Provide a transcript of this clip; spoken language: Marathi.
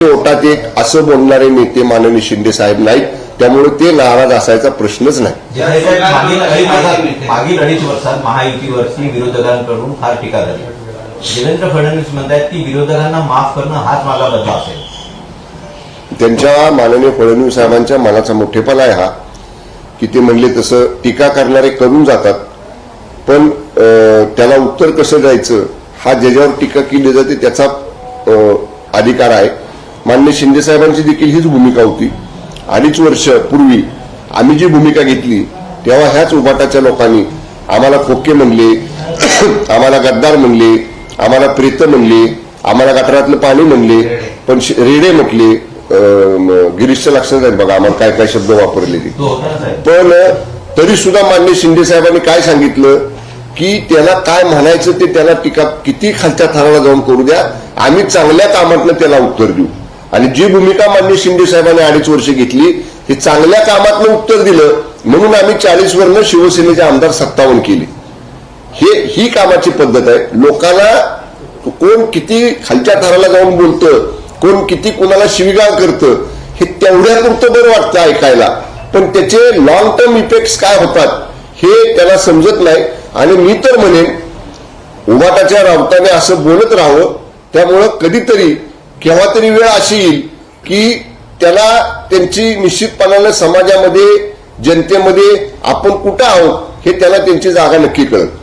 ओटात एक असं बोलणारे नेते माननीय शिंदे साहेब नाहीत. त्यामुळे ते नाराज असायचा प्रश्नच नाही. मागील अडीच वर्षात- महायुतीवरची विरोधकांकडून फार टीका झाली. देवेंद्र फडणवीस म्हणतात की विरोधकांना माफ करणं हाच माझा बदला असेल. त्यांच्या माननीय फडणवीस साहेबांच्या मनाचा मोठेपणा आहे हा की ते म्हणले तसं टीका करणारे करून जातात. पण त्याला उत्तर कसं द्यायचं? हा ज्याच्यावर टीका केली जाते त्याचा अधिकार आहे. मान्य शिंदे साहेबांची देखील हीच भूमिका होती. अडीच वर्ष पूर्वी आम्ही जी भूमिका घेतली तेव्हा ह्याच उभाटाच्या लोकांनी आम्हाला खोके म्हणले आम्हाला गद्दार म्हणले आम्हाला प्रेत म्हणले आम्हाला गटारातलं पाणी म्हणले पण रेडे म्हटले अं, गिरीशच्या लक्षात आहे बघा आम्हाला काय काय शब्द वापरले ते. साहेब. पण तरी सुद्धा मान्य शिंदे साहेबांनी काय सांगितलं की त्याला काय म्हणायचं ते त्याला टीका किती खालच्या थराला जाऊन करू द्या आम्ही चांगल्या कामातनं त्याला उत्तर देऊ. आणि जी भूमिका मान्य शिंदे साहेबांनी अडीच वर्ष घेतली हे चांगल्या कामातनं उत्तर दिलं म्हणून आम्ही चाळीस वरनं शिवसेनेचे आमदार सत्तावन्न केले. हे ही कामाची पद्धत आहे. लोकांना कोण किती खालच्या थराला जाऊन बोलतं कोण किती कोणाला शिवीगाळ करतं हे तेवढ्यापुरतं बरं वाटतं ऐकायला. पण त्याचे लॉंग टर्म इफेक्ट्स काय होतात हे त्याला समजत नाही. आणि मी तर म्हणेन उभाटाच्या रावताने असं बोलत राहावं त्यामुळं कधीतरी केव्हा तरी वेळ अशी येईल की त्याला त्यांची निश्चितपणानं समाजामध्ये जनतेमध्ये आपण कुठं आहोत हे त्याला त्यांची जागा नक्की कळत